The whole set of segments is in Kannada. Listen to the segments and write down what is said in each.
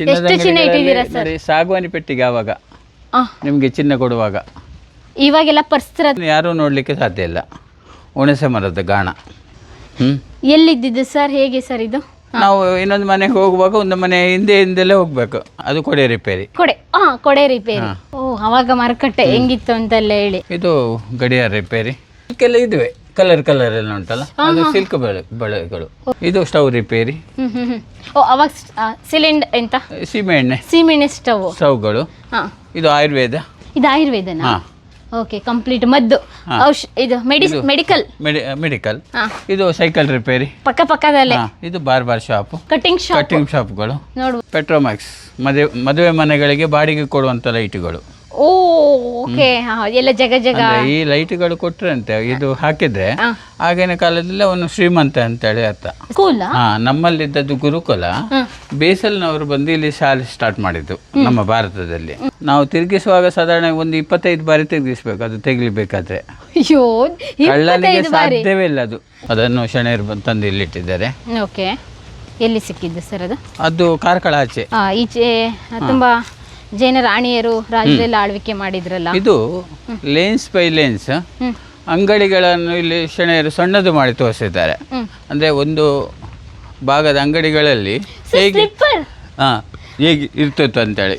ಚಿನ್ನದ ಎಷ್ಟು ಚಿನ್ನ ಅಂಗಡಿಗಳಲ್ಲಿ ಇಟ್ಟಿದ್ದೀರಾ ಸರ್? ನೋಡಿ, ಸಾಗುವಾನಿ ಪೆಟ್ಟಿಗೆ ಆವಾಗ ಆ, ನಿಮಗೆ ಚಿನ್ನ ಕೊಡುವಾಗ. ಇವಾಗೆಲ್ಲ ಪರಿಸರ ಯಾರೂ ನೋಡಲಿಕ್ಕೆ ಸಾಧ್ಯ ಇಲ್ಲ. ಹುಣಸೆ ಮರದ ಗಾಣ. ಹ್ಞೂ ಎಲ್ಲಿದ್ದಿದ್ದು ಸರ್? ಹೇಗೆ ಸರ್ ಇದು? ನಾವು ಇನ್ನೊಂದು ಮನೆಗೆ ಹೋಗುವಾಗ ಒಂದು ಮನೆ ಹಿಂದೆ ಹಿಂದೆಲ್ಲೇ ಹೋಗ್ಬೇಕು. ಅದು ಕೊಡೆ ರಿಪೇರಿ. ಕೊಡೆ. ಹಾ ಕೊಡೆ ರಿಪೇರಿ. ಓ ಅವಾಗ ಮಾರುಕಟ್ಟೆ ಹೆಂಗಿತ್ತು ಅಂತೆಲ್ಲ ಹೇಳಿ. ಇದು ಗಡಿಯಾರ ರಿಪೇರಿ. ಇದಕ್ಕೆಲ್ಲ ಇದುವೆ. ಕಲರ್ ಕಲರ್ ಎಲ್ಲ ಉಂಟಲ್ಲ? ಅದು ಸಿಲ್ಕ್ ಬಳೆ ಬಳೆಗಳು. ಇದು ಸ್ಟವ್ ರಿಪೇರಿ ಓ ಅವಾಗ ಸಿಲಿಂಡರ್ ಎಂತ? ಸೀಮೆಎಣ್ಣೆ ಸೀಮೆಣ್ಣೆ ಸ್ಟವ್ ಸ್ಟವ್ಗಳು ಹಾ. ಇದು ಆಯುರ್ವೇದ. ಇದು ಆಯುರ್ವೇದನಾ? ಹಾಂ. ಓಕೆ ಕಂಪ್ಲೀಟ್ ಮದ್ದು. ಔಷ ಇದು ಮೆಡಿ ಮೆಡಿಕಲ್ ಮೆಡಿ ಮೆಡಿಕಲ್ ಇದು ಸೈಕಲ್ ರಿಪೇರಿ ಪಕ್ಕ ಪಕ್ಕದಲ್ಲೇ. ಇದು bar bar shop cutting shop cutting ಶಾಪ್ಗಳು ನೋಡು ಪೆಟ್ರೋಮ್ಯಾಕ್ಸ್ ಮದುವೆ ಮದುವೆ ಮನೆಗಳಿಗೆ ಬಾಡಿಗೆ ಕೊಡುವಂತ ಲೈಟ್ಗಳು. ಓ ಓಕೆ. ಎಲ್ಲ ಜಗ ಜಗ. ಅಂದ್ರೆ ಈ ಲೈಟ್ಗಳು ಕೊಟ್ರಂತೆ ಇದು ಹಾಕಿದ್ರೆ. ಆಗಿನ ಕಾಲದಲ್ಲಿ ಅವನು ಶ್ರೀಮಂತ ಅಂತೇಳಿ ಅರ್ಥ. ಸ್ಕೂಲ್? ಹಾ ನಮ್ಮಲ್ಲಿದ್ದದ್ದು ಗುರುಕುಲ. ಬೇಸಲ್ನವರು ಬಂದು ಇಲ್ಲಿ ಶಾಲೆ ಸ್ಟಾರ್ಟ್ ಮಾಡಿದ್ದು ನಮ್ಮ ಭಾರತದಲ್ಲಿ. ನಾವು ತಿರುಗಿಸುವಾಗ ಸಾಧಾರಣ ಒಂದು ಇಪ್ಪತ್ತೈದು ಬಾರಿ ತಿರುಗಿಸ್ಬೇಕು ಅದು ತೆಗಿಲಿಬೇಕಾದ್ರೆ ಅಯ್ಯೋ ಇಪ್ಪತ್ತೈದು ಸಾಧ್ಯವೇ ಇಲ್ಲ ಅದು. ಅದನ್ನು ಶಣೆಯರು ತಂದು ಇಲ್ಲಿಟ್ಟಿದ್ದಾರೆ. ಓಕೆ. ಎಲ್ಲಿ ಸಿಕ್ಕಿದ್ದು ಸರ್ ಅದು? ಅದು ಕಾರ್ಕಳ ಆಚೆ. ಆ, ಈಚೆ ತುಂಬಾ ಜೈನ ರಾಣಿಯರು ರಾಜ್ಯದಲ್ಲಿ ಆಳ್ವಿಕೆ ಮಾಡಿದ್ರಲ್ಲ. ಇದು ಲೇನ್ಸ್ ಬೈ ಲೇನ್ಸ್. ಅಂಗಡಿಗಳನ್ನು ಇಲ್ಲಿ ಶಣೆಯರು ಸಣ್ಣದು ಮಾಡಿ ತೋರಿಸಿದ್ದಾರೆ. ಅಂದ್ರೆ ಒಂದು ಭಾಗದ ಅಂಗಡಿಗಳಲ್ಲಿ ಹೇಗೆ ಹಾ ಹೇಗೆ ಇರ್ತಿತ್ತು ಅಂತೇಳಿ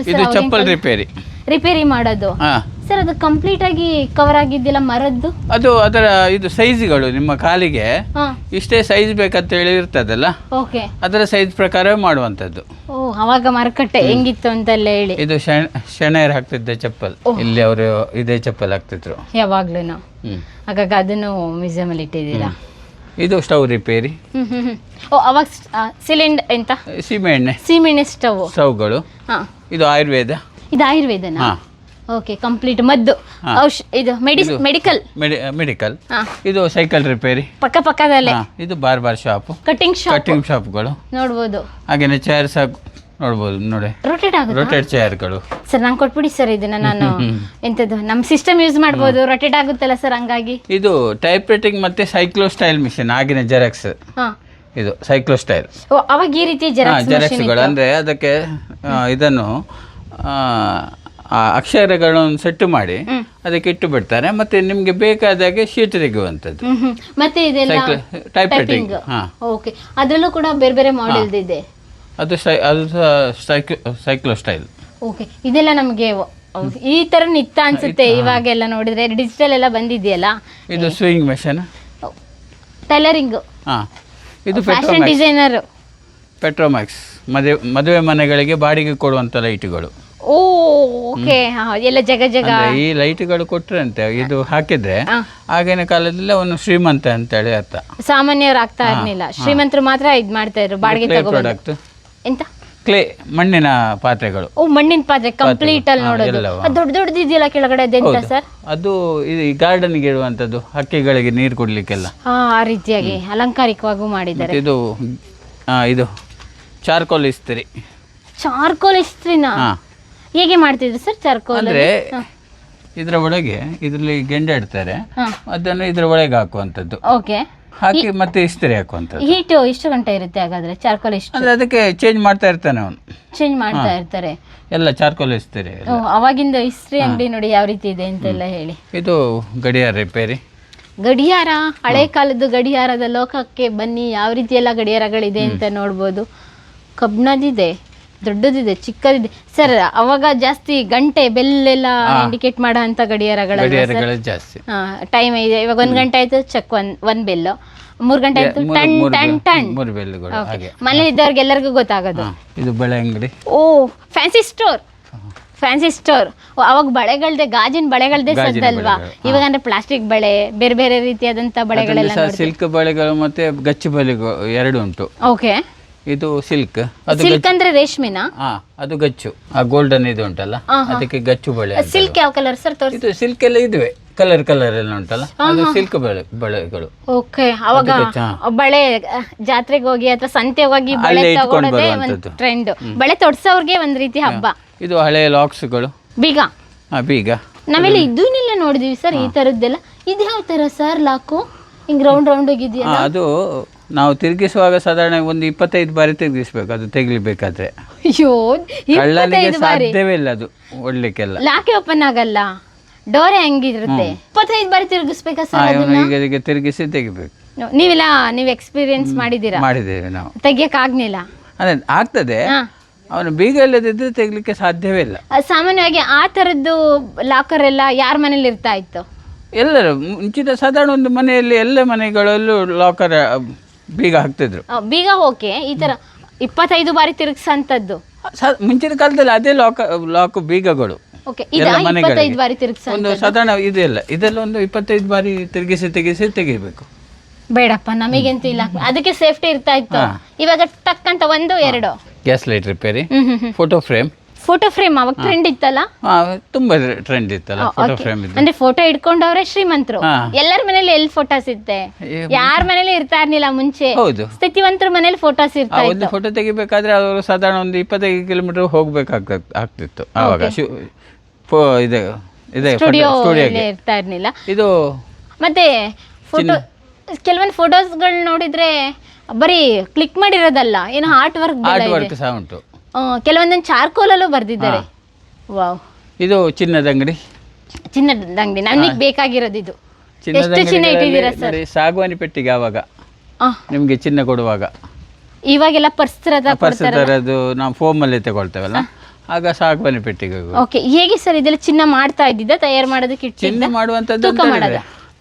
ಇದು ಚಪ್ಪಲ್ ರಿಪೇರಿ. ರಿಪೇರಿ ಮಾಡೋದು. ಹಾ. ಸರ್ ಅದು ಕಂಪ್ಲೀಟ್ ಆಗಿ ಕವರ್ ಆಗಿದ್ದಿಲ್ಲ ಮರದ್ದು? ಅದು ಅದರ ಇದು ಸೈಜ್ಗಳು ನಿಮ್ಮ ಕಾಲಿಗೆ. ಹಾ. ಇಷ್ಟೇ ಸೈಜ್ ಬೇಕಂತೇಳಿ ಇರ್ತದಲ್ಲ? ಓಕೆ ಅದರ ಸೈಜ್ ಪ್ರಕಾರವೇ ಮಾಡುವಂಥದ್ದು. ಓ ಅವಾಗ ಮಾರುಕಟ್ಟೆ ಹೆಂಗಿತ್ತು ಅಂತೆಲ್ಲ ಹೇಳಿ. ಇದು ಶಣ ಹಾಕ್ತಿದ್ದೆ ಹಾಕ್ತಿದ್ದ ಚಪ್ಪಲ್. ಇಲ್ಲಿ ಅವರು ಇದೇ ಚಪ್ಪಲ್ ಹಾಕ್ತಿದ್ರು. ಯಾವಾಗ್ಲೂ ಹ್ಮ್. ಹಾಗಾಗಿ ಅದನ್ನು ಮ್ಯೂಸಿಯಂ ಅಲ್ಲಿ ಇಟ್ಟಿದ್ದೀರಾ? ಇದು ಸ್ಟವ್ ರಿಪೇರಿ ಹ್ಮ್ ಹ್ಮ್ ಹ್ಮ್. ಓ ಅವಾಗ ಸಿಲಿಂಡರ್ ಎಂತ? ಸೀಮೆಎಣ್ಣೆ ಸೀಮೆಣ್ಣೆ ಸ್ಟವ್ ಸ್ಟವ್ಗಳು ಹಾ. ಇದು ಆಯುರ್ವೇದ. ಇದು ಆಯುರ್ವೇದನಾ? ಹಾ. ಓಕೆ ಕಂಪ್ಲೀಟ್ ಮದ್ದು. ಔಷ್ ಇದು ಮೆಡಿ ಮೆಡಿಕಲ್ ಮೆಡಿ ಮೆಡಿಕಲ್ ಇದು ಸೈಕಲ್ ರಿಪೇರಿ. ಪಕ್ಕ ಪಕ್ಕದಲ್ಲೇ. ಇದು bar bar shop. Cutting shop cutting ಶಾಪ್ಗಳು ನೋಡ್ಬೋದು. ಹಾಗೇನೆ ಚೇರ್ ಸಹ ನೋಡ್ಬೋದು ನೋಡಿ. ರೊಟೇಟ್ ಆಗುತ್ತೆ? ರೊಟೇಟ್ ಚೇರ್ಗಳು ಸರ್ ನಂಗೆ ಕೊಟ್ಬಿಡಿ ಸರ್ ಇದನ್ನ ನಾನು. ಎಂತದ್ದು ನಮ್ಮ ಸಿಸ್ಟಮ್ ಯೂಸ್ ಮಾಡ್ಬೋದು. ರೊಟೇಟ್ ಆಗುತ್ತಲ್ಲ ಸರ್ ಹಂಗಾಗಿ? ಇದು ಟೈಪ್ ರೈಟಿಂಗ್ ಮತ್ತೆ ಸೈಕ್ಲೋ ಸ್ಟೈಲ್ ಮಿಷಿನ್ ಆಗಿನ ಜೆರಾಕ್ಸ್ ಇದು ಸೈಕ್ಲೋ ಸ್ಟೈಲ್ ಓ ಅವಾಗ ಈ ರೀತಿ ಜೆರಾಕ್ಸ್ ಜೆರಾಕ್ಸ್ಗಳು ಅಂದರೆ ಅದಕ್ಕೆ ಇದನ್ನು ಆ, ಅಕ್ಷರಗಳನ್ನು ಸೆಟ್ ಮಾಡಿ ಅದಕ್ಕೆ ಇಟ್ಟು ಬಿಡ್ತಾರೆ. ಮತ್ತೆ ನಿಮಗೆ ಬೇಕಾದಾಗೆ ಶೀಟ್ ತೆಗೆಯುವಂಥದ್ದು. ಮತ್ತೆ ಇದೆಲ್ಲ ಟೈಪ್ ರೈಟಿಂಗ್ ಓಕೆ ಅದರಲ್ಲೂ ಕೂಡ ಬೇರೆ ಬೇರೆ ಮಾಡೆಲ್ ಇದೆ. ಅದು ಅದು ಸೈಕ್ಲೋ ಸ್ಟೈಲ್ ಓಕೆ ಇದೆಲ್ಲ ನಮಗೆ ಈ ತರ ನಿತ್ತ ಅನ್ಸುತ್ತೆ. ಇವಾಗೆಲ್ಲ ನೋಡಿದ್ರೆ ಡಿಜಿಟಲ್ ಎಲ್ಲ ಬಂದಿದೆಯಲ್ಲ? ಇದು ಸ್ವಿಂಗ್ ಮೆಷಿನ್ ಟೈಲರಿಂಗ್ ಇದು ಫ್ಯಾಷನ್ ಡಿಸೈನರ್ ಪೆಟ್ರೋಮ್ಯಾಕ್ಸ್ ಮದುವೆ ಮದುವೆ ಮನೆಗಳಿಗೆ ಬಾಡಿಗೆ ಕೊಡುವಂಥ ಲೈಟ್ಗಳು. ಓ ಓಕೆ ಎಲ್ಲ ಜಗ ಜಗ. ಅಂದ್ರೆ ಈ ಲೈಟ್ಗಳು ಕೊಟ್ರಂತೆ ಇದು ಹಾಕಿದ್ರೆ. ಆಗಿನ ಕಾಲದಲ್ಲಿ ಅವನು ಶ್ರೀಮಂತ ಅಂತೇಳಿ ಅರ್ಥ. ಸಾಮಾನ್ಯರು ಆಗ್ತಾ ಇರ್ಲಿಲ್ಲ. ಶ್ರೀಮಂತರು ಮಾತ್ರ ಇದ್ ಮಾಡ್ತಾ ಇದ್ರು ಬಾಡಿಗೆ ತಗೋಬಂದು. ಪ್ರಾಡಕ್ಟ್ ಎಂತ? ಕ್ಲೇ ಮಣ್ಣಿನ ಪಾತ್ರೆಗಳು. ಓ ಮಣ್ಣಿನ ಪಾತ್ರೆ ಕಂಪ್ಲೀಟ್ ಅಲ್ಲಿ ಹಾ, ನೋಡೋದು. ಎಲ್ಲವೂ. ಅದು ದೊಡ್ಡ ದೊಡ್ಡದಿದೆಯಲ್ಲ ಕೆಳಗಡೆ ಅದೆಂತ ಸರ್? ಅದು ಇದು ಈ ಗಾರ್ಡನ್ಗೆ ಇರುವಂತದ್ದು ಹಕ್ಕಿಗಳಿಗೆ ನೀರು ಕೊಡ್ಲಿಕ್ಕೆಲ್ಲ. ಹಾ ಆ ರೀತಿಯಾಗಿ ಅಲಂಕಾರಿಕವಾಗೂ ಮಾಡಿದ್ದಾರೆ. ಮತ್ತೆ ಇದು ಆ, ಇದು ಚಾರ್ಕೋಲ್ ಇಸ್ತ್ರಿ. ಚಾರ್ಕೋಲ್ ಇಸ್ತ್ರಿನ? ಹಾ. ಹೇಗೆ ಮಾಡ್ತಿದ್ರು ಸರ್ ಚಾರ್ಕೋಲ್ ಅಂದ್ರೆ ಇದರ ಒಳಗೆ ಇದರಲ್ಲಿ ಗೆಂಡೆ ಇಡ್ತಾರೆ ಹಾ. ಅದನ್ನು ಇದರ ಒಳಗೆ ಹಾಕುವಂಥದ್ದು. ಓಕೆ. ಹಾಕಿ ಮತ್ತೆ ಇಸ್ತ್ರಿ ಹಾಕುವಂಥದ್ದು. ಹೀಟು ಎಷ್ಟು ಗಂಟೆ ಇರುತ್ತೆ ಹಾಗಾದ್ರೆ? ಚಾರ್ಕೋಲ್ ಎಷ್ಟು? ಅಂದ್ರೆ ಅದಕ್ಕೆ ಚೇಂಜ್ ಮಾಡ್ತಾ ಇರ್ತಾನೆ ಅವನು. ಚೇಂಜ್ ಮಾಡ್ತಾ ಇರ್ತಾರೆ. ಎಲ್ಲ ಚಾರ್ಕೋಲ್ ಇಸ್ತ್ರಿ ಓ ಅವಾಗಿಂದ ಇಸ್ತ್ರಿ ಅಂಗಡಿ ನೋಡಿ ಯಾವ ರೀತಿ ಇದೆ ಅಂತೆಲ್ಲ ಹೇಳಿ. ಇದು ಗಡಿಯಾರ ರಿಪೇರಿ. ಗಡಿಯಾರ? ಹಳೆ ಕಾಲದ ಗಡಿಯಾರದ ಲೋಕಕ್ಕೆ ಬನ್ನಿ ಯಾವ ರೀತಿ ಎಲ್ಲ ಗಡಿಯಾರಗಳಿದೆ ಅಂತ ನೋಡ್ಬೋದು. ಕಬ್ಣದಿದೆ ದೊಡ್ಡದಿದೆ ಚಿಕ್ಕದಿದೆ. ಸರ್ ಅವಾಗ ಜಾಸ್ತಿ ಗಂಟೆ ಬೆಲ್ಲೆಲ್ಲ ಇಂಡಿಕೇಟ್ ಮಾಡೋ ಅಂತ ಗಡಿಯಾರಗಳ ಜಾಸ್ತಿ. ಟೈಮ್ ಇದೆ. ಇವಾಗ ಒಂದ್ ಗಂಟೆ ಆಯ್ತು ಚೆಕ್ ಒನ್ ಒಂದ್ ಬೆಲ್ ಮೂರ್ ಗಂಟೆ ಆಯ್ತು ಟನ್ ಟನ್ ಟನ್. ಮೂರು ಬೆಲ್ಗಳು ಹಾಗೆ. ಮನೇಲಿ ಇದ್ದವ್ರಿಗೆ ಎಲ್ಲರಿಗೂ ಗೊತ್ತಾಗೋದು. ಇದು ಬಳೆ ಅಂಗಡಿ. ಓ ಫ್ಯಾನ್ಸಿ ಸ್ಟೋರ್ ಫ್ಯಾನ್ಸಿ ಸ್ಟೋರ್ ಅವಾಗ ಬಳೆಗಳ್ದೆ ಗಾಜಿನ ಬಳೆಗಳದೆ ಸದ್ದಲ್ವಾ ಇವಾಗ ಅಂದ್ರೆ ಪ್ಲಾಸ್ಟಿಕ್ ಬಳೆ ಬೇರೆ ಬೇರೆ ರೀತಿಯಾದಂತ ಬಳೆಗಳೆಲ್ಲ ಸಿಲ್ಕ್ ಬಳೆಗಳು ಮತ್ತೆ ಗಚ್ಚು ಬಳೆಗಳು ಎರಡು ಉಂಟು. ಓಕೆ ಇದು ಸಿಲ್ಕ್. ಅದು ಸಿಲ್ಕ್ ಅಂದ್ರೆ ರೇಷ್ಮೆನಾ? ಹಾ ಅದು ಗಚ್ಚು. ಆ ಗೋಲ್ಡನ್ ಇದು ಉಂಟಲ್ಲ? ಅದಕ್ಕೆ ಗಚ್ಚು ಬಳೆ ಸಿಲ್ಕ್ ಯಾವ ಕಲರ್ ಸರ್ ತೋರಿಸಿ? ಇದು ಸಿಲ್ಕ್ ಎಲ್ಲ ಇದುವೆ. ಕಲರ್ ಕಲರ್ ಎಲ್ಲ ಉಂಟಲ್ಲ? ಅದು ಸಿಲ್ಕ್ ಬಳೆ ಬಳೆಗಳು. ಓಕೆ ಅವಾಗ ಬಳೆ ಜಾತ್ರೆಗೆ ಹೋಗಿ ಅಥವಾ ಸಂತೆ ಹೋಗಿ ಬಳೆ ತಗೊಳ್ಳೋದೇ ಒಂದು ಟ್ರೆಂಡ್ ಬಳೆ ತೊಡ್ಸೋರ್ಗೆ ಒಂದ್ ರೀತಿ ಹಬ್ಬ. ಇದು ಹಳೆ ಲಾಕ್ಸ್ಗಳು ಬೀಗ. ಹಾ ಬೀಗ. ನಾವೆಲ್ಲ ಇದನ್ನೆಲ್ಲ ನೋಡಿದೀವಿ ಸರ್ ಈ ತರದ್ದೆಲ್ಲ. ಇದು ಯಾವ ತರ ಸರ್ ಲಾಕು ಹಿಂಗ್ ರೌಂಡ್ ರೌಂಡ್ ಹೋಗಿದ್ಯಾ ಅದು ನಾವು ತಿರುಗಿಸುವಾಗ ಸಾಧಾರಣ ಒಂದು ಇಪ್ಪತ್ತೈದು ಬಾರಿ ತಿರುಗಿಸ್ಬೇಕು ಅದು ತೆಗಿಲಿಬೇಕಾದ್ರೆ ಅಯ್ಯೋ ಕಳ್ಳನಿಗೆ ಇಪ್ಪತ್ತೈದು ಬಾರಿ. ಸಾಧ್ಯವೇ ಇಲ್ಲ ಅದು ಒಡ್ಲಿಕ್ಕೆಲ್ಲ. ಲಾಕೆ ಓಪನ್ ಆಗಲ್ಲ? ಡೋರ್ ಹೆಂಗಿರುತ್ತೆ? ಇಪ್ಪತ್ತೈದು ಬಾರಿ ತಿರುಗಿಸ್ಬೇಕಾ ಹಾ, ಸರ್ ಇವನು ಈಗ ಈಗ ತಿರುಗಿಸಿ ತೆಗಿಬೇಕು. ನೀವೆಲ್ಲ ನೀವು ಎಕ್ಸ್ಪೀರಿಯನ್ಸ್ ಮಾಡಿದ್ದೀರಾ? ಮಾಡಿದ್ದೇವೆ ನಾವು. ತೆಗಿಯಕ್ ಆಗ್ಲಿಲ್ಲ ಆಗ್ತದೆ. ಹಾ. ಅವನು ಬೀಗ ಇಲ್ಲದಿದ್ದರೆ ತೆಗಿಲಿಕ್ಕೆ ಸಾಧ್ಯವೇ ಇಲ್ಲ. ಸಾಮಾನ್ಯವಾಗಿ ಆ ತರದ್ದು ಲಾಕರ್ ಎಲ್ಲ ಯಾರ ಮನೇಲಿ ಇರ್ತಾ ಇತ್ತು? ಎಲ್ಲರೂ ಮುಂಚಿತ ಸಾಧಾರಣ ಒಂದು ಮನೆಯಲ್ಲಿ ಎಲ್ಲ ಮನೆಗಳಲ್ಲೂ ಲಾಕರ್ ಬೀಗ ಹಾಕ್ತಿದ್ರು. ಆ, ಬೀಗ ಓಕೆ ಈ ತರ ಇಪ್ಪತ್ತೈದು ಬಾರಿ ತಿರುಗಿಸಂತದ್ದು. ಸ- ಮುಂಚಿನ ಕಾಲದಲ್ಲಿ ಅದೇ ಲಾಕ್ ಲಾಕ್ ಬೀಗಗಳು. ಓಕೆ ಇದ ಎಲ್ಲ ಮನೆಗಳಿಗೆ. ಇಪ್ಪತ್ತೈದು ಬಾರಿ ತಿರುಗಿಸ ಒಂದು ಸಾಧಾರಣ ಇದೆಲ್ಲ ಇದೆಲ್ಲ ಒಂದು ಇಪ್ಪತ್ತೈದು ಬಾರಿ ತಿರುಗಿಸಿ ತೆಗಿಸಿ ತೆಗಿಬೇಕು. ಬೇಡಪ್ಪ ನಮಗಂತೂ ಇಲ್ಲ. ಅದಕ್ಕೆ ಸೇಫ್ಟಿ ಇರ್ತಾ ಇತ್ತು. ಹಾ. ಇವಾಗ ಟಕ್ ಅಂತ ಒಂದು ಎರಡು. ಗ್ಯಾಸ್ ಲೈಟ್ ರಿಪೇರಿ ಹ್ಮ್ ಹ್ಮ್ ಹ್ಮ್. Photo frame. ಫೋಟೋ ಫ್ರೇಮ್ ಅವಾಗ ಟ್ರೆಂಡ್ ಇತ್ತಲ್ಲ? ತುಂಬಾ ಟ್ರೆಂಡ್ ಇತ್ತಲ್ಲ ಫೋಟೋ ಫ್ರೇಮ್ ಇದ್ದು. ಅಂದ್ರೆ ಫೋಟೋ ಇಟ್ಕೊಂಡವ್ರೆ ಶ್ರೀಮಂತರು. ಹಾ. ಎಲ್ಲರ ಮನೇಲಿ ಎಲ್ಲಿ ಫೋಟೋಸ್ ಇತ್ತೆ? ಏ, ಯಾರ ಮನೇಲಿ ಇರ್ತಾ ಇರ್ಲಿಲ್ಲ ಮುಂಚೆ? ಹೌದು. ಸ್ಥಿತಿವಂತರ ಮನೇಲಿ ಫೋಟೋಸ್ ಆ ಇರ್ತಾ ಒಂದು ಇತ್ತು ಫೋಟೋ ತೆಗಿಬೇಕಾದ್ರೆ ಅವರು ಸಾಧಾರಣ ಒಂದು ಇಪ್ಪತ್ತೈದು ಕಿಲೋಮೀಟರ್ ಹೋಗ್ಬೇಕಾಗ್ತ ಆಗ್ತಿತ್ತು. ಆವಾಗ ಶು ಫೋ ಇದೆ ಇದೆ ಸ್ಟುಡಿಯೋ ಸ್ಟುಡಿಯೋಗೆ ಇರ್ತಾ ಇರ್ಲಿಲ್ಲ. ಇದು ಮತ್ತೆ ಫೋಟೋ ಕೆಲವೊಂದು ಫೋಟೋಸ್ಗಳು ನೋಡಿದ್ರೆ ಬರೀ ಕ್ಲಿಕ್ ಮಾಡಿರೋದಲ್ಲ ಏನೋ ಆರ್ಟ್ ವರ್ಕ್ ಆರ್ಟ್ ವರ್ಕ್ ಸಹ ಉಂಟು. ಕೆಲವೊಂದೊಂದು ಚಾರ್ಕೋಲಲ್ಲೂ ಬರ್ದಿದ್ದಾರೆ. ವಾವ್. ಇದು ಚಿನ್ನದ ಅಂಗಡಿ? ಚಿನ್ನದ ಅಂಗಡಿ. ನನಗೆ ಬೇಕಾಗಿರೋದು ಇದು. ಎಷ್ಟು ಚಿನ್ನ ಇಟ್ಟಿದ್ದೀರಾ ಸರ್? ಸಾಗುವಾನಿ ಪೆಟ್ಟಿಗೆ ಆವಾಗ. ನಿಮಗೆ ಚಿನ್ನ ಕೊಡುವಾಗ. ಇವಾಗೆಲ್ಲ ಪರ್ಸ್ ತರದ ಪರ್ಸ್ ತರದು ನಾವು ಫೋಮಲ್ಲಿ ತಗೊಳ್ತೇವಲ್ಲ? ಆಗ ಸಾಗುವಾನಿ ಪೆಟ್ಟಿಗೆ ಓಕೆ ಹೇಗೆ ಸರ್ ಇದೆಲ್ಲ ಚಿನ್ನ ಮಾಡ್ತಾ ಇದ್ದಿದ್ದ? ತಯಾರು ಮಾಡೋದಕ್ಕೆ ಚಿನ್ನ ಮಾಡುವಂಥದ್ದು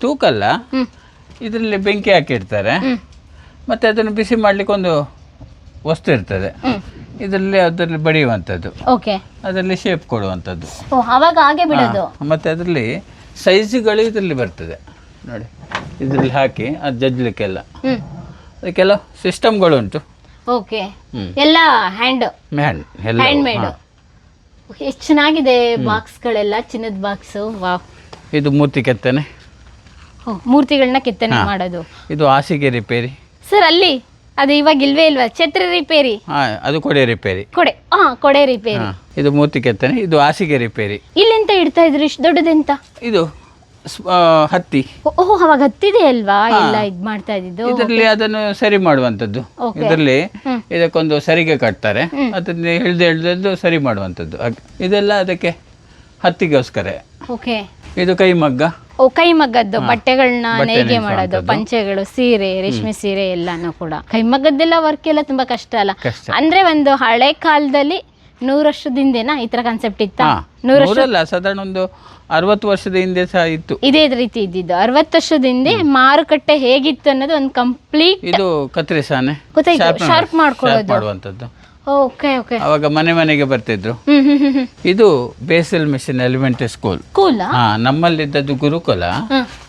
ತೂಕ ಅಲ್ಲ ಇದರಲ್ಲಿ ಬೆಂಕಿ ಹಾಕಿರ್ತಾರೆ ಮತ್ತೆ ಅದನ್ನು ಬಿಸಿ ಮಾಡ್ಲಿಕ್ಕೆ ಒಂದು ವಸ್ತು ಇರ್ತದೆ. ಇದರಲ್ಲಿ ಅದರಲ್ಲಿ ಬಡಿಯುವಂಥದ್ದು. ಓಕೆ ಅದರಲ್ಲಿ ಶೇಪ್ ಕೊಡುವಂಥದ್ದು. ಓ ಅವಾಗ ಹಾಗೆ ಬಿಡೋದು? ಮತ್ತೆ ಅದರಲ್ಲಿ ಸೈಜುಗಳು ಇದರಲ್ಲಿ ಬರ್ತದೆ. ನೋಡಿ ಇದರಲ್ಲಿ ಹಾಕಿ ಅದು ಜಜ್ಲಿಕ್ಕೆಲ್ಲ. ಅದಕ್ಕೆಲ್ಲ ಸಿಸ್ಟಮ್ಗಳು ಉಂಟು. ಓಕೆ ಎಲ್ಲ ಹ್ಯಾಂಡ್ ಮ್ಯಾನ್ ಎಲ್ಲ ಹ್ಯಾಂಡ್ಮೇಡ್ ಎಷ್ಟು ಚೆನ್ನಾಗಿದೆ ಬಾಕ್ಸ್ಗಳೆಲ್ಲ ಚಿನ್ನದ ಬಾಕ್ಸ್ ವಾವ್ ಇದು ಮೂರ್ತಿ ಕೆತ್ತನೆ. ಮೂರ್ತಿಗಳನ್ನ ಕೆತ್ತನೆ ಮಾಡೋದು. ಇದು ಹಾಸಿಗೆ ರಿಪೇರಿ ಸರ್ ಅಲ್ಲಿ ಅದು ಇವಾಗ ಇಲ್ವೇ ಇಲ್ವಾ? ಛತ್ರಿ ರಿಪೇರಿ ಹಾ ಅದು ಕೊಡೆ ರಿಪೇರಿ ಕೊಡೆ. ಹಾ ಕೊಡೆ ರಿಪೇರಿ ಹಾ ಇದು ಮೂರ್ತಿ ಕೆತ್ತನೆ ಇದು ಹಾಸಿಗೆ ರಿಪೇರಿ ಇಲ್ಲೆಂತ ಇಡ್ತಾ ಇದ್ರಿ? ಇಷ್ಟು ದೊಡ್ಡದೆಂತ? ಇದು ಸ್- ಆ, ಹತ್ತಿ. ಓಹ್ ಅವಾಗ ಹತ್ತಿದೆ ಅಲ್ವಾ? ಎಲ್ಲ ಇದ್ ಮಾಡ್ತಾ ಇದ್ದಿದ್ದು? ಇದರಲ್ಲಿ ಅದನ್ನು ಸರಿ ಮಾಡುವಂತದ್ದು Okay. ಇದರಲ್ಲಿ ಇದಕ್ಕೊಂದು ಸರಿಗೆ ಕಟ್ತಾರೆ. ಅದನ್ನ ಹಿಡಿದು ಹಿಡಿದು ಸರಿ ಮಾಡುವಂತದ್ದು. ಇದೆಲ್ಲ ಅದಕ್ಕೆ ಹತ್ತಿಗೋಸ್ಕರ. ಓಕೆ. ಇದು ಕೈಮಗ್ಗ ಓ ಕೈ ಮಗ್ಗದ್ದು ಬಟ್ಟೆಗಳನ್ನ ಬಟ್ಟೆ ನೇಯ್ಗೆ ಮಾಡೋದು ಪಂಚೆಗಳು ಸೀರೆ ರೇಷ್ಮೆ ಸೀರೆ ಎಲ್ಲಾನು ಕೂಡ. ಕೈ ಮಗ್ಗದ್ದೆಲ್ಲ ವರ್ಕ್ ಎಲ್ಲ ತುಂಬಾ ಕಷ್ಟ ಅಲ್ಲ? ಅಂದ್ರೆ ಒಂದು ಹಳೆ ಕಾಲದಲ್ಲಿ ನೂರು ವರ್ಷದಿಂದೇನಾ ಈ ತರ ಕಾನ್ಸೆಪ್ಟ್ ಇತ್ತಾ? ನೂರು ವರ್ಷ ನೂರಲ್ಲ ಸಾಧಾರಣ ಒಂದು ಅರವತ್ತು ವರ್ಷದ ಹಿಂದೆ ಸಹ ಇತ್ತು. ಇದೇ ರೀತಿ ಇದ್ದಿದ್ದು. ಅರವತ್ತು ವರ್ಷದ ಹಿಂದೆ ಮಾರುಕಟ್ಟೆ ಹೇಗಿತ್ತು ಅನ್ನೋದು ಒಂದು ಕಂಪ್ಲೀಟ್ ಇದು ಕತ್ರಿ ಸಾನೆ ಗೊತ್ತಾಯ್ತು, sharp ಮಾಡ್ಕೊಳ್ಳೋದು. ಮಾಡುವಂಥದ್ದು. ಓಕೆ ಓಕೆ ಅವಾಗ ಮನೆ ಮನೆಗೆ ಬರ್ತಿದ್ರು. ಇದು ಬೇಸಲ್ ಮಿಷನ್ ಎಲಿಮೆಂಟರಿ ಸ್ಕೂಲ್. ಕೂಲಾ ಹಾ ನಮ್ಮಲ್ಲಿದ್ದದ್ದು ಗುರುಕುಲ.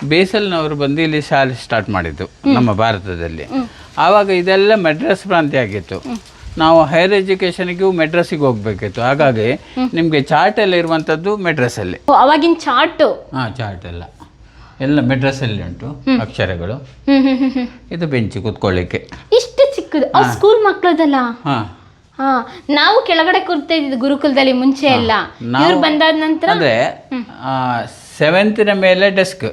ಬೇಸಲ್ನವರು ಬಂದು ಇಲ್ಲಿ ಶಾಲೆ ಸ್ಟಾರ್ಟ್ ಮಾಡಿದ್ದು ನಮ್ಮ ಭಾರತದಲ್ಲಿ. ಆವಾಗ ಇದೆಲ್ಲ ಮೆಡ್ರಾಸ್ ಪ್ರಾಂತ್ಯ ಆಗಿತ್ತು. ನಾವು ಹೈಯರ್ ಎಜುಕೇಶನ್ಗೂ ಮೆಡ್ರಾಸಿಗೆ ಹೋಗ್ಬೇಕಿತ್ತು. ಹಾಗಾಗಿ ನಿಮಗೆ ಚಾರ್ಟ್ ಎಲ್ಲ ಇರುವಂಥದ್ದು ಮೆಡ್ರಾಸಲ್ಲಿ ಅವಾಗಿನ ಚಾರ್ಟ್ ಹಾಂ ಚಾರ್ಟ್ ಎಲ್ಲ. ಎಲ್ಲ ಮೆಡ್ರಾಸಲ್ಲಿ ಉಂಟು ಅಕ್ಷರಗಳು. ಇದು ಬೆಂಚ್ ಕುತ್ಕೊಳ್ಳಿಕ್ಕೆ. ಇಷ್ಟು ಚಿಕ್ಕದು. ಸ್ಕೂಲ್ ಮಕ್ಕಳದಲ್ಲ ಹಾಂ. ಹಾ ನಾವು ಕೆಳಗಡೆ ಕೂರ್ತಾ ಇದ್ದಿದ್ದು ಗುರುಕುಲದಲ್ಲಿ ಮುಂಚೆ ಎಲ್ಲ. ಇವ್ರು ಬಂದಾದ ನಂತರ ಅಂದರೆ ಸೆವೆಂತಿನ ಮೇಲೆ ಡೆಸ್ಕ್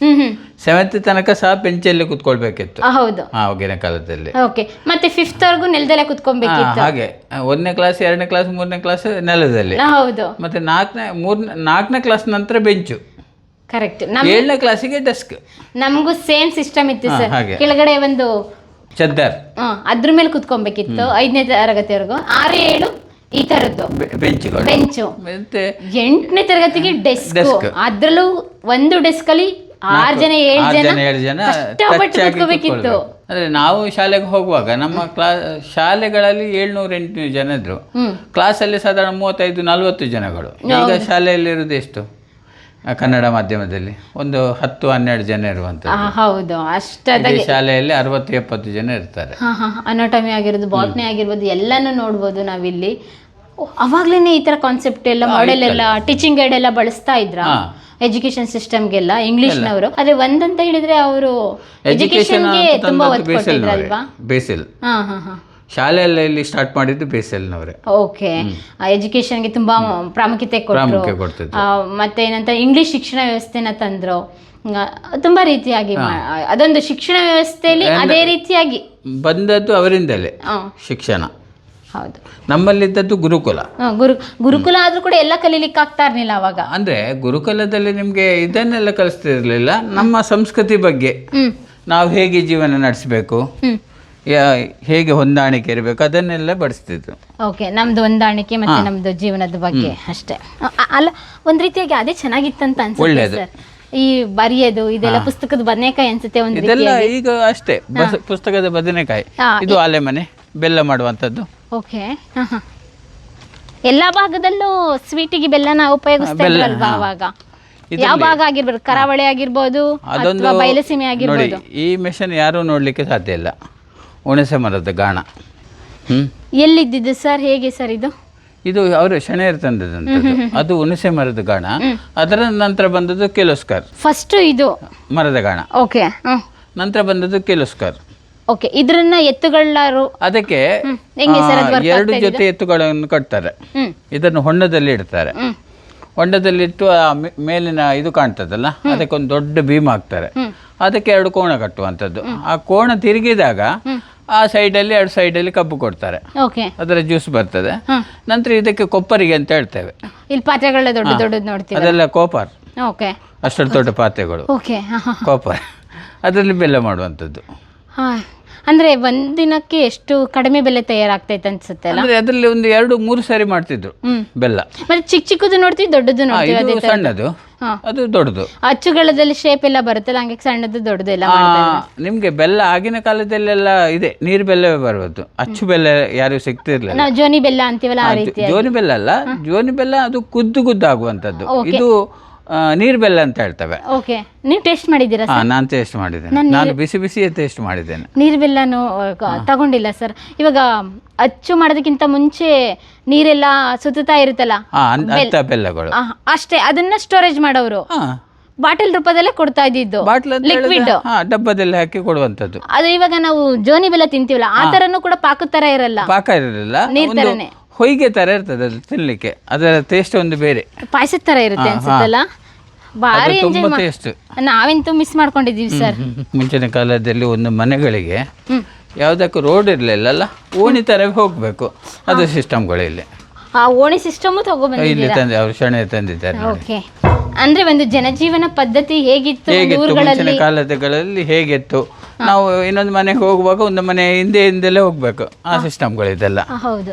ಹ್ಮ್ ಹ್ಮ್. ಸೆವೆಂತ್ ತನಕ ಸಹ ಬೆಂಚಲ್ಲಿ ಕುತ್ಕೊಳ್ಬೇಕಿತ್ತು. ಆ, ಹೌದು. ಆವಾಗಿನ ಕಾಲದಲ್ಲಿ. ಓಕೆ ಮತ್ತೆ ಫಿಫ್ತ್ ವರ್ಗೂ ನೆಲದಲ್ಲೇ ಹಾ, ಕುತ್ಕೊಬೇಕಿತ್ತು ಹಾಗೆ. ಒಂದನೇ ಕ್ಲಾಸ್ ಎರಡನೇ ಕ್ಲಾಸ್ ಮೂರನೇ ಕ್ಲಾಸ್ ನೆಲದಲ್ಲಿ. ಆ, ಹೌದು. ಮತ್ತೆ ನಾಲ್ಕನೇ ಮೂರನೇ ನಾಲ್ಕನೇ ಕ್ಲಾಸ್ ನಂತರ ಬೆಂಚು. ಕರೆಕ್ಟ್ ನಮ್ ಏಳನೇ ಕ್ಲಾಸಿಗೆ ಡೆಸ್ಕ್ ನಮಗೂ ಸೇಮ್ ಸಿಸ್ಟಮ್ ಇತ್ತು ಹಾ, ಸರ್ ಹಾಗೆ. ಕೆಳಗಡೆ ಒಂದು ಚದ್ದರ್. ಆ, ಅದ್ರ ಮೇಲೆ ಕುತ್ಕೊಬೇಕಿತ್ತು ಐದನೇ ತರಗತಿವರೆಗೂ. ಆರು ಏಳು ಈ ತರದ್ದು ಬೆ- ಬೆಂಚುಗಳು. ಬೆಂಚು. ಮತ್ತೆ ಎಂಟನೇ ತರಗತಿಗೆ ಡೆಸ್ಕ್. Desk. ಅದ್ರಲ್ಲೂ ಒಂದು ಡೆಸ್ಕ್ ಅಲ್ಲಿ ಆರ್ ಜನ ಏಳು ಆರು ಜನ ಏಳು ಜನ ಕಷ್ಟಪಟ್ಟು ಆಗಿ ಕುತ್ಕೋಬೇಕಿತ್ತು. ಕೂತ್ಕೊಳ್ಬೇಕು. ಅಂದ್ರೆ ನಾವು ಶಾಲೆಗೆ ಹೋಗುವಾಗ ನಮ್ಮ ಕ್ಲಾಸ್ ಶಾಲೆಗಳಲ್ಲಿ ಏಳ್ನೂರ ಎಂಟುನೂರು ಜನ ಇದ್ರು. ಕ್ಲಾಸ್ ಕ್ಲಾಸಲ್ಲಿ ಸಾಧಾರಣ ಮೂವತ್ತೈದು ನಲ್ವತ್ತು ಜನಗಳು. ಈಗ ಶಾಲೆಯಲ್ಲಿ ಇರೋದು ಎಷ್ಟು? ಕನ್ನಡ ಮಾಧ್ಯಮದಲ್ಲಿ. ಒಂದು ಹತ್ತು ಹನ್ನೆರಡು ಜನ ಇರುವಂತದ್ದು ಇರುವಂಥದ್ದು ಹೌದು. ಅಷ್ಟದ ಶಾಲೆಯಲ್ಲಿ ಅರವತ್ತು ಎಪ್ಪತ್ತು ಜನ ಇರ್ತಾರೆ. ಅನಾಟಮಿ ಆಗಿರ್ಬೋದು ಬಾಟ್ನಿ ಆಗಿರ್ಬೋದು ಎಲ್ಲಾನು ನೋಡ್ಬೋದು ನಾವಿಲ್ಲಿ. ಅವಾಗ್ಲೇನೆ ಈ ತರ ಕಾನ್ಸೆಪ್ಟ್ ಎಲ್ಲ ಮಾಡೆಲ್ ಎಲ್ಲ ಟೀಚಿಂಗ್ ಗೈಡ್ ಎಲ್ಲ ಬಳಸ್ತಾ ಇದ್ರ? ಸಿಸ್ಟಮ್ ಗೆಲ್ಲ ಇಂಗ್ಲಿಷ್ ನವರು ಅದೇ ಒಂದಂತ ಹೇಳಿದ್ರೆ ಅವರು ಎಜುಕೇಶನ್ ಎಜುಕೇಶನ್ಗೆ ತುಂಬಾ ಒತ್ತು ಕೊಟ್ಟಿದ್ರಲ್ವಾ? ಬೇಸಿಲ್. ಹಾ ಹಾ ಹಾ. ಶಾಲೆಯಲ್ಲಿ ಸ್ಟಾರ್ಟ್ ಮಾಡಿದ್ದು ಬೇಸಲ್ನವರೇ ಓಕೆ ಎಜುಕೇಶನ್ಗೆ ತುಂಬಾ ಪ್ರಾಮುಖ್ಯತೆ ಕೊಟ್ಟರು ಪ್ರಾಮುಖ್ಯ ಕೊಡ್ತಿದ್ರು. ಮತ್ತೆ ಏನಂತ ಇಂಗ್ಲಿಷ್ ಶಿಕ್ಷಣ ವ್ಯವಸ್ಥೆನ ತಂದ್ರು. ತುಂಬಾ ರೀತಿಯಾಗಿ ಮಾ- ಅದೊಂದು ಶಿಕ್ಷಣ ವ್ಯವಸ್ಥೆಯಲ್ಲಿ ಅದೇ ರೀತಿಯಾಗಿ. ಬಂದದ್ದು ಅವರಿಂದಲೇ ಆ, ಶಿಕ್ಷಣ. ಹೌದು. ನಮ್ಮಲ್ಲಿದ್ದದ್ದು ಗುರುಕುಲ. ಆ, ಗುರು ಗುರುಕುಲ ಆದ್ರೂ ಕೂಡ ಎಲ್ಲ ಕಲೀಲಿಕ್ಕೆ ಆಗ್ತಾ ಇರ್ಲಿಲ್ಲ ಅವಾಗ. ಅಂದ್ರೆ ಗುರುಕುಲದಲ್ಲಿ ನಿಮಗೆ ಇದನ್ನೆಲ್ಲ ಕಲಿಸ್ತಿರ್ಲಿಲ್ಲ ನಮ್ಮ ಸಂಸ್ಕೃತಿ ಬಗ್ಗೆ. ಹ್ಮ್. ನಾವು ಹೇಗೆ ಜೀವನ ನಡೆಸಬೇಕು? ಹ್ಮ್. ಹೇಗೆ ಹೊಂದಾಣಿಕೆ ಇರಬೇಕು ಅದನ್ನೆಲ್ಲ ಬಡಿಸ್ತಿದ್ರು. ಓಕೆ ನಮ್ದು ಹೊಂದಾಣಿಕೆ ಮತ್ತೆ ನಮ್ದು ಜೀವನದ ಬಗ್ಗೆ ಅಷ್ಟೇ. ಅ- ಅಲ್ಲ ಒಂದ್ ರೀತಿಯಾಗಿ ಅದೇ ಚೆನ್ನಾಗಿತ್ತಂತ ಅನ್ಸುತ್ತೆ ಒಳ್ಳೇದು. ಸರ್. ಈ ಬರೆಯೋದು ಇದೆಲ್ಲ ಪುಸ್ತಕದ ಬದನೆಕಾಯಿ ಅನ್ಸುತ್ತೆ ಒಂದ್ ರೀತಿ ಇದೆಲ್ಲ ಈಗ ಅಷ್ಟೇ ಬಸ್- ಪುಸ್ತಕದ ಬದನೆಕಾಯಿ. ಹಾ, ಇದು ಆಲೆ ಮನೆ ಬೆಲ್ಲ ಮಾಡುವಂಥದ್ದು. ಓಕೆ ಎಲ್ಲಾ ಭಾಗದಲ್ಲೂ ಸ್ವೀಟಿಗೆ ಬೆಲ್ಲನ ಉಪಯೋಗಿಸ್ತಾ ಬೆಲ್ಲ, ಇದ್ರಲ್ವಾ ಹಾ. ಅವಾಗ? ಇದರಲ್ಲಿ- ಭಾಗ ಆಗಿರ್ಬೋದು ಕರಾವಳಿ ಆಗಿರ್ಬೋದು ಅಥವಾ ಬಯಲಸೀಮೆ ನೋಡಿ ಆಗಿರ್ಬೋದು ಈ ಮೆಷಿನ್ ಯಾರು ನೋಡ್ಲಿಕ್ಕೆ ಸಾಧ್ಯ ಇಲ್ಲ. ಹುಣಸೆ ಮರದ ಗಾಣ. ಹ್ಞೂ ಎಲ್ಲಿದ್ದಿದ್ದು ಸರ್? ಹೇಗೆ ಸರ್ ಇದು? ಇದು ಅವರು ಶನೇರ್ ತಂದದಂಥದ್ದು ಅದು ಹುಣಸೆ ಮರದ ಗಾಣ. ಅದರ ನಂತರ ಬಂದದ್ದು ಕಿಲೋಸ್ಕರ್. ಫಸ್ಟ್ ಇದು? ಮರದ ಗಾಣ. ಓಕೆ ನಂತರ ಬಂದದ್ದು ಕಿಲೋಸ್ಕರ್. ಓಕೆ ಇದ್ರನ್ನ ಎತ್ತುಗಳಾರು ಅದಕ್ಕೆ ಎರಡು ಜೊತೆ ಎತ್ತುಗಳನ್ನು ಕಟ್ತಾರೆ. ಇದನ್ನು ಹೊಂಡದಲ್ಲಿ ಇಡ್ತಾರೆ. ಹೊಂಡದಲ್ಲಿಟ್ಟು ಆ ಮೇಲಿನ ಇದು ಕಾಣ್ತದಲ್ಲ ಅದಕ್ಕೊಂದು ದೊಡ್ಡ ಭೀಮ್ ಹಾಕ್ತಾರೆ. ಅದಕ್ಕೆ ಎರಡು ಕೋಣ ಕಟ್ಟುವಂಥದ್ದು. ಆ ಕೋಣ ತಿರುಗಿದಾಗ ಆ ಸೈಡಲ್ಲಿ ಎರಡು ಸೈಡಲ್ಲಿ ಕಬ್ಬು ಕೊಡ್ತಾರೆ. ಓಕೆ. ಅದರ ಜ್ಯೂಸ್ ಬರ್ತದೆ. ನಂತರ ಇದಕ್ಕೆ ಕೊಪ್ಪರಿಗೆ ಅಂತ ಹೇಳ್ತೇವೆ. ಇಲ್ಲಿ ಪಾತ್ರೆಗಳ ದೊಡ್ಡ ದೊಡ್ಡದು ನೋಡ್ತೀವಿ ಅದೆಲ್ಲ ಕೋಪರ್. ಓಕೆ. ಅಷ್ಟು ದೊಡ್ಡ ಪಾತ್ರೆಗಳು. ಓಕೆ. ಕೋಪರ್. ಅದರಲ್ಲಿ ಬೆಲ್ಲ ಮಾಡುವಂಥದ್ದು. ಹಾಂ. ಅಂದರೆ ಒಂದಿನಕ್ಕೆ ಎಷ್ಟು ಕಡಿಮೆ ಬೆಲೆ ತಯಾರಾಗ್ತೈತೆ ಅನ್ಸುತ್ತೆ ಅಲ್ಲ? ಅಂದ್ರೆ ಅದರಲ್ಲಿ ಒಂದು ಎರಡು ಮೂರು ಸಾರಿ ಮಾಡ್ತಿದ್ರು ಬೆಲ್ಲ. ಮತ್ತೆ ಚಿಕ್ಕ ಚಿಕ್ಕದು ನೋಡ್ತೀವಿ ದೊಡ್ಡದು ನೋಡ್ತೀವಿ ಇದು ಸಣ್ಣದು. ಅದು ದೊಡ್ಡದು. ಅಚ್ಚುಗಳದಲ್ಲಿ ಶೇಪ್ ಎಲ್ಲ ಬರುತ್ತಲ್ಲ ಹಂಗೆ ಸಣ್ಣದು ದೊಡ್ಡದು ಎಲ್ಲ ನಿಮ್ಗೆ ಬೆಲ್ಲ ಆಗಿನ ಕಾಲದಲ್ಲೆಲ್ಲ ಇದೆ ನೀರ್ ಬೆಲ್ಲವೇ ಬರಬಹುದು ಅಚ್ಚು ಬೆಲ್ಲ ಯಾರು ಸಿಗ್ತಿರ್ಲಿಲ್ಲ. ಜೋನಿ ಬೆಲ್ಲ ಅಂತೀವಲ್ಲ ಜೋನಿ ಬೆಲ್ಲ ಅಲ್ಲ ಜೋನಿ ಬೆಲ್ಲ ಅದು ಕುದ್ದು ಕುದ್ದು ಆಗುವಂಥದ್ದು ಇದು ಆ, ನೀರು ಬೆಲ್ಲ ಅಂತ ಹೇಳ್ತವೆ. ಓಕೆ ನೀವು ಟೇಸ್ಟ್ ಮಾಡಿದ್ದೀರಾ ಸರ್ ನಾನು ಟೇಸ್ಟ್ ಮಾಡಿದ್ದೇನೆ. ನಾನು ಬಿಸಿ ಬಿಸಿ ಟೇಸ್ಟ್ ಮಾಡಿದ್ದೇನೆ. ನೀರ್ ಬೆಲ್ಲನು ತಗೊಂಡಿಲ್ಲ ಸರ್ ಇವಾಗ ಅಚ್ಚು ಮಾಡೋದಕ್ಕಿಂತ ಮುಂಚೆ ನೀರೆಲ್ಲ ಸುತ್ತಾ ಇರುತ್ತಲ್ಲ? ಹಾ ಅಂಥ ಬೆಲ್ಲಗಳು. ಆ, ಅಷ್ಟೇ ಅದನ್ನ ಸ್ಟೋರೇಜ್ ಮಾಡೋರು ಹಾ. ಬಾಟಲ್ ರೂಪದಲ್ಲೇ ಕೊಡ್ತಾ ಇದ್ದಿದ್ದು. ಬಾಟ್ಲ್ ಅಂತ ಲಿಕ್ವಿಡ್ ಹೇಳಿದ್ರೆ ಹಾ ಡಬ್ಬದಲ್ಲಿ ಹಾಕಿ ಕೊಡುವಂತದ್ದು ಅದು ಇವಾಗ ನಾವು ಜೋನಿ ಬೆಲ್ಲ ತಿಂತೀವಲ್ಲ ಆ ತರನು ಕೂಡ ಪಾಕದ ತರ ಇರಲ್ಲ. ಪಾಕ ಇರಲಿಲ್ಲ. ನೀರ್ ಒಂದು ಥರನೇ. ಹೊಯ್ಗೆ ತರ ಇರ್ತದೆ ಅದು ತಿನ್ಲಿಕ್ಕೆ. ಅದರ ಟೇಸ್ಟ್ ಒಂದು ಬೇರೆ. ಪಾಯಸದ ತರ ಇರುತ್ತೆ ಅನ್ಸುತ್ತಲ್ಲ? ಭಾರಿ ಅದು ತುಂಬಾ ಎಂಜಾಯ್ ಟೇಸ್ಟ್ ನಾವಂತೂ ಮಿಸ್ ಮಾಡ್ಕೊಂಡಿದ್ದೀವಿ ಸರ್ ಮುಂಚಿನ ಕಾಲದಲ್ಲಿ ಒಂದು ಮನೆಗಳಿಗೆ ಯಾವುದಕ್ಕೂ ರೋಡ್ ಇರಲಿಲ್ಲಲ್ಲ ಓಣಿ ತರ ಹೋಗಬೇಕು. ಅದು ಸಿಸ್ಟಮ್ಗಳು ಇಲ್ಲಿ. ಆ ಓಣಿ ಸಿಸ್ಟಮ್ ಇಲ್ಲಿ ತಂದೆ ಅವರು ಶಣೆ ತಂದಿದ್ದಾರೆ ನೋಡಿ. ಓಕೆ. ಅಂದ್ರೆ ಒಂದು ಜನಜೀವನ ಪದ್ಧತಿ ಹೇಗಿತ್ತು ಒಂದು ಹೇಗಿತ್ತು ಮುಂಚಿನ ಊರುಗಳಲ್ಲಿ ಕಾಲದಲ್ಲಿ ಹೇಗಿತ್ತು? ನಾವು ಇನ್ನೊಂದು ಮನೆಗೆ ಹೋಗುವಾಗ ಒಂದು ಮನೆ ಹಿಂದೆ ಹಿಂದೆಲ್ಲೇ ಹೋಗ್ಬೇಕು. ಆ ಸಿಸ್ಟಮ್ಗಳು ಇದೆಲ್ಲ ಆ, ಹೌದು.